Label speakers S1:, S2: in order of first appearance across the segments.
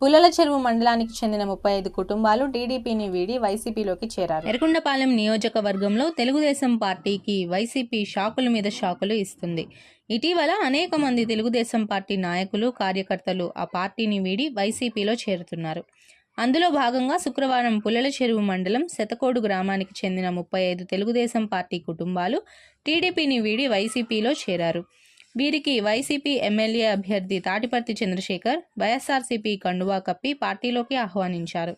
S1: పుల్లల చెరువు మండలానికి చెందిన ముప్పై ఐదు కుటుంబాలు టీడీపీని వీడి వైసీపీలోకి చేరారు. ఎరకుండపాలెం నియోజకవర్గంలో తెలుగుదేశం పార్టీకి వైసీపీ షాకుల మీద షాకులు ఇస్తుంది. ఇటీవల అనేక మంది తెలుగుదేశం పార్టీ నాయకులు కార్యకర్తలు ఆ పార్టీని వీడి వైసీపీలో చేరుతున్నారు. అందులో భాగంగా శుక్రవారం పుల్లల చెరువు మండలం శతకోడు గ్రామానికి చెందిన ముప్పై ఐదు తెలుగుదేశం పార్టీ కుటుంబాలు టీడీపీని వీడి వైసీపీలో చేరారు. వీరికి వైసీపీ ఎమ్మెల్యే అభ్యర్థి తాటిపర్తి చంద్రశేఖర్ వైఎస్ఆర్సీపీ కండువా కప్పి పార్టీలోకి ఆహ్వానించారు.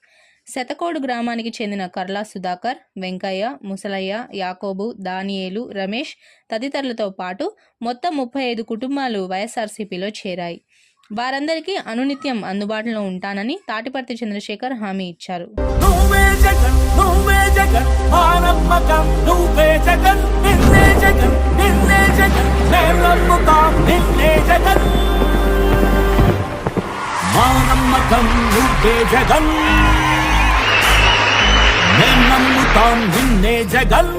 S1: శతకోడు గ్రామానికి చెందిన కర్లా సుధాకర్ వెంకయ్య ముసలయ్య యాకోబు దానియేలు రమేష్ తదితరులతో పాటు మొత్తం ముప్పై ఐదు కుటుంబాలు వైఎస్ఆర్సీపీలో చేరాయి. వారందరికీ అనునిత్యం అందుబాటులో ఉంటానని తాటిపర్తి చంద్రశేఖర్ హామీ ఇచ్చారు.
S2: జగన్ నిన్నే జగన్. మా నమ్మకం నువ్వే జగన్. మేం నమ్ముతాం నిన్నే జగన్.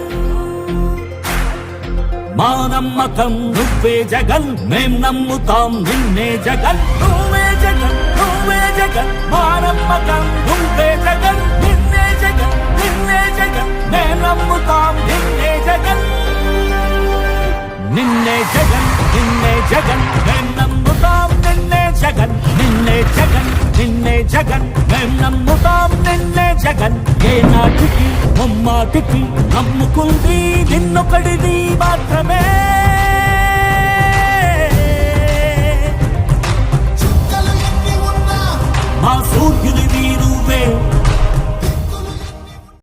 S2: మా నమ్మకం నువ్వే జగన్. మేం నమ్ముతాం నిన్నే జగన్. నువ్వే జగన్ నువ్వే జగన్. మా నమ్మకం జగన్ మేం నమ్ముతాం నిన్నే జగన్ నిన్నే జగన్ నిన్నే జగన్. మేం నమ్ముతాం నిన్నే జగన్. ఏ నాటికి ముమ్మాటికి నమ్ముకుంది నిన్నొకడిది మాత్రమే.
S3: చుక్కలు ఎన్ని ఉన్నా